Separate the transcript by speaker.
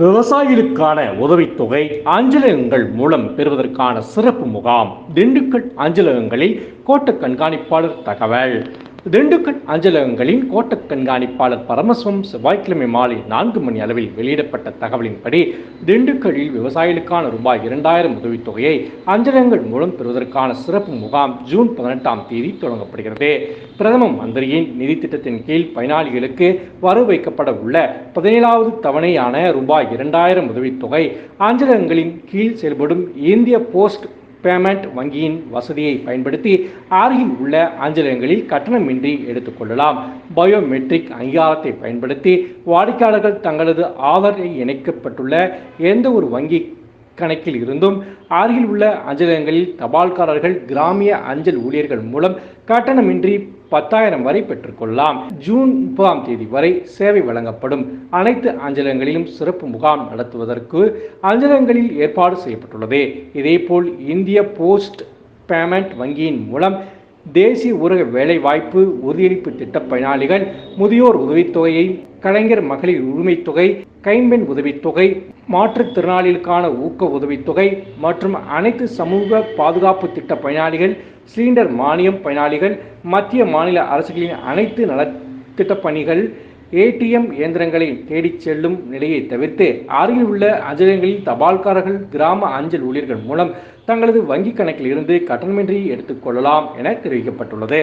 Speaker 1: விவசாயிகளுக்கான உதவித்தொகை அஞ்சலகங்கள் மூலம் பெறுவதற்கான சிறப்பு முகாம் திண்டுக்கல் அஞ்சலகங்களில் கோட்ட கண்காணிப்பாளர் தகவல். திண்டுக்கல் அஞ்சலகங்களின் கோட்ட கண்காணிப்பாளர் பரமசிவம் செவ்வாய்க்கிழமை மாலை நான்கு மணி அளவில் வெளியிடப்பட்ட தகவலின்படி திண்டுக்கல்லில் விவசாயிகளுக்கான ரூபாய் இரண்டாயிரம் உதவித்தொகையை அஞ்சலகங்கள் மூலம் பெறுவதற்கான சிறப்பு முகாம் ஜூன் பதினெட்டாம் தேதி தொடங்கப்படுகிறது. பிரதம மந்திரியின் நிதி திட்டத்தின் கீழ் பயனாளிகளுக்கு வர வைக்கப்பட உள்ள பதினேழாவது தவணையான ரூபாய் இரண்டாயிரம் உதவித்தொகை அஞ்சலகங்களின் கீழ் செயல்படும் இந்திய போஸ்ட் பேமெண்ட் வங்கியின் வசதியை பயன்படுத்தி அருகில் உள்ள அஞ்சலகங்களில் கட்டணமின்றி எடுத்துக்கொள்ளலாம். பயோமெட்ரிக் அங்கீகாரத்தை பயன்படுத்தி வாடிக்கையாளர்கள் தங்களது ஆதாரை இணைக்கப்பட்டுள்ள எந்த ஒரு வங்கி கணக்கில் இருந்தும் அருகில் உள்ள அஞ்சலகங்களில் தபால்காரர்கள் கிராமிய அஞ்சல் ஊழியர்கள் மூலம் கட்டணமின்றி பத்தாயிரம் வரை பெற்றுக்கொள்ளலாம். ஜூன் முப்பதாம் தேதி வரை சேவை வழங்கப்படும். அனைத்து அஞ்சலகங்களிலும் சிறப்பு முகாம் நடத்துவதற்கு அஞ்சலகங்களில் ஏற்பாடு செய்யப்பட்டுள்ளது. இதேபோல் இந்திய போஸ்ட் பேமெண்ட் வங்கியின் மூலம் தேசிய ஊரக வேலைவாய்ப்பு உறுதியளிப்பு திட்ட பயனாளிகள் முதியோர் உதவித்தொகையை கலைஞர் மகளிர் உரிமைத்தொகை கைம்பெண் உதவித்தொகை மாற்றுத்திறனாளிகளுக்கான ஊக்க உதவித்தொகை மற்றும் அனைத்து சமூக பாதுகாப்பு திட்ட பயனாளிகள் சிலிண்டர் மானியம் பயனாளிகள் மத்திய மாநில அரசுகளின் அனைத்து நலத்திட்ட பணிகள் ஏடிஎம் இயந்திரங்களை தேடிச் செல்லும் நிலையை தவிர்த்து அருகில் உள்ள அஞ்சலகங்களில் தபால்காரர்கள் கிராம அஞ்சல் ஊழியர்கள் மூலம் தங்களது வங்கிக் கணக்கில் இருந்து கட்டணமின்றி எடுத்துக்கொள்ளலாம் என தெரிவிக்கப்பட்டுள்ளது.